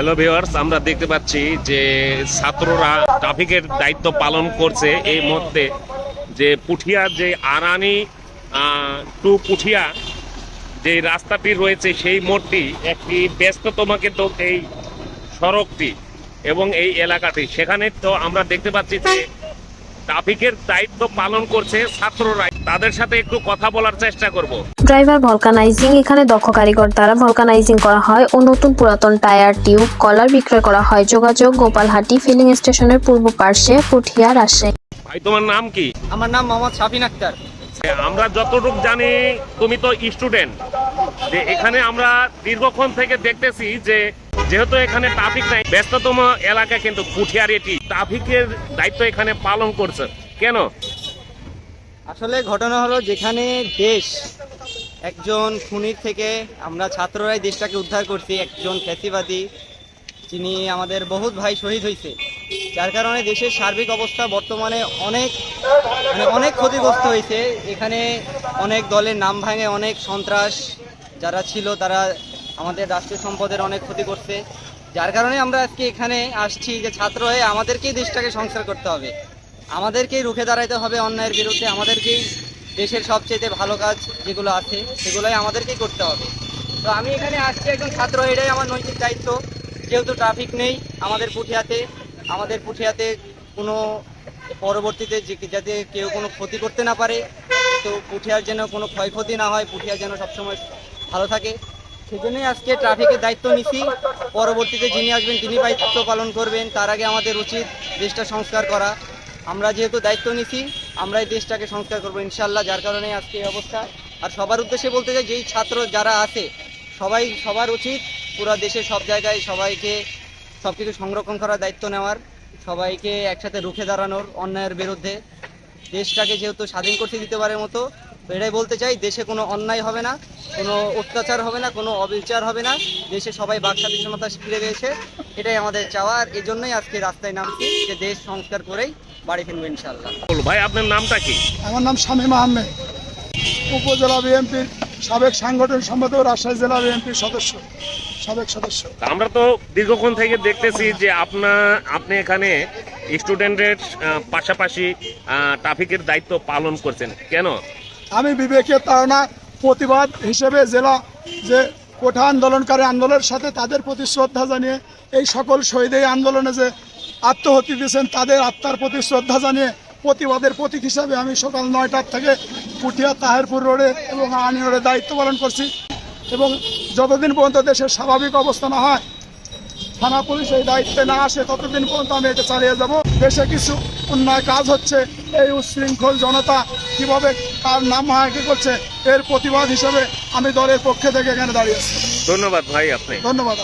Hello viewers আমরা দেখতে পাচ্ছি যে ছাত্ররা ট্রাফিকের দায়িত্ব পালন করছে এই মুহূর্তে। যে পুঠিয়া, যে আরানি টু পুঠিয়া যে রাস্তাটি রয়েছে, সেই মোড়টি একটি ব্যস্ততম তো এই সড়কটি এবং এই এলাকাটি। সেখানে তো আমরা দেখতে পাচ্ছি যে ট্রাফিকের দায়িত্ব পালন করছে ছাত্ররা। তাদের সাথে একটু কথা বলার চেষ্টা করব। ড্রাইভার ভলকানাইজিং এখানে দক্ষ কারিগর দ্বারা ভলকানাইজিং করা হয় ও নতুন পুরাতন টায়ার টিউব কলার বিক্রয় করা হয়। যোগাযোগ গোপালহাটি ফিলিং স্টেশনের পূর্ব পার্শ্বে পুঠিয়া রাজশাহী। ভাই তোমার নাম কি? আমার নাম মোহাম্মদ শাফিন আক্তার আমরা যতটুকু জানি তুমি তো স্টুডেন্ট। যে এখানে আমরা দীর্ঘক্ষণ থেকে দেখতেছি যে যেহেতু এখানে ট্রাফিক নাই, ব্যস্ততম এলাকা কিন্তু পুঠিয়ার এটি। ট্রাফিকের দায়িত্ব এখানে পালন করছে। কেন? আসলে ঘটনা হলো যেখানে দেশ একজন খুনির থেকে আমরা ছাত্ররাই দেশটাকে উদ্ধার করছি, একজন ফ্যাসিবাদী, যিনি আমাদের বহুত ভাই শহীদ হয়েছে। যার কারণে দেশের সার্বিক অবস্থা বর্তমানে অনেক মানে অনেক ক্ষতিগ্রস্ত হয়েছে। এখানে অনেক দলের নাম ভাঙে, অনেক সন্ত্রাস যারা ছিল তারা আমাদের রাষ্ট্রীয় সম্পদের অনেক ক্ষতি করছে। যার কারণে আমরা আজকে এখানে আসছি যে ছাত্র হয়ে আমাদেরকেই দেশটাকে সংস্কার করতে হবে। আমাদেরকেই রুখে দাঁড়াইতে হবে অন্যায়ের বিরুদ্ধে, আমাদেরকেই দেশের সবচেয়ে ভালো কাজ যেগুলো আছে, সেগুলোই আমাদেরকেই করতে হবে। তো আমি এখানে আসছি একজন ছাত্র এটাই আমার নৈতিক দায়িত্ব। যেহেতু ট্রাফিক নেই আমাদের পুঠিয়াতে আমাদের পুঠিয়াতে কোনো পরবর্তীতে যাতে কেউ কোনো ক্ষতি করতে না পারে, তো পুঠিয়ার যেন কোনো ক্ষয়ক্ষতি না হয়, পুঠিয়া যেন সবসময় ভালো থাকে। সেজন্যই আজকে ট্রাফিকের দায়িত্ব নিছি। পরবর্তীতে যিনি আসবেন, তিনি দায়িত্ব পালন করবেন। তার আগে আমাদের উচিত দেশটা সংস্কার করা। আমরা যেহেতু দায়িত্ব নিছি আমরা এই দেশটাকে সংস্কার করব ইনশাল্লাহ, যার কারণে আজকে এই অবস্থা। আর সবার উদ্দেশ্যে বলতে চাই, যেই ছাত্র যারা আছে, সবাই, সবার উচিত পুরো দেশের সব জায়গায় সবাইকে সব কিছু সংরক্ষণ করার দায়িত্ব নেওয়ার, সবাইকে একসাথে রুখে দাঁড়ানোর অন্যায়ের বিরুদ্ধে। দেশটাকে যেহেতু স্বাধীন করতে দিতে পারার মতো তো এটাই বলতে চাই দেশে কোনো অন্যায় হবে না কোনো অত্যাচার হবে না কোনো অবিচার হবে না দেশে সবাই বাক স্বাধীনতা ফিরে গেছে এটাই আমাদের চাওয়া আর এই জন্যই আজকে রাস্তায় নামছি যে দেশ সংস্কার করেই বাড়ি ফিরবো ইনশাল্লাহ বলো, ভাই আপনার নামটা কি? আমার নাম শামীম আহমেদ। উপজেলা বিএনপির সাবেক সাংগঠনিক সম্পাদক রাজশাহী জেলা বিএনপির সদস্য সাবেক সদস্য। আমরা তো দীর্ঘক্ষণ থেকে দেখতেছি যে আপনার আপনি এখানে স্টুডেন্টের পাশাপাশি ট্রাফিকের দায়িত্ব পালন করছেন। কেন? আমি বিবেকের তাড়না, প্রতিবাদ হিসেবে জেলা যে কোঠা আন্দোলনকারী আন্দোলনের সাথে তাদের প্রতি শ্রদ্ধা জানিয়ে, এই সকল শহীদ এই আন্দোলনে যে আত্মহতি দিয়েছেন, তাদের আত্মার প্রতি শ্রদ্ধা জানিয়ে প্রতিবাদের প্রতীক হিসাবে আমি সকাল নয়টার থেকে পুঠিয়া তাহেরপুর রোডে এবং আনি রোডে দায়িত্ব পালন করছি। এবং যতদিন পর্যন্ত দেশের স্বাভাবিক অবস্থা না হয় থানা পুলিশ এই দায়িত্বে না আসে ততদিন পর্যন্ত আমি এটা চালিয়ে যাব। দেশে কিছু অন্যায় কাজ হচ্ছে এই উশৃঙ্খল জনতা কীভাবে তার নাম হায়াকি করছে এর প্রতিবাদ হিসেবে আমি দলের পক্ষে থেকে এখানে দাঁড়িয়েছি ধন্যবাদ ভাই আপনি। ধন্যবাদ।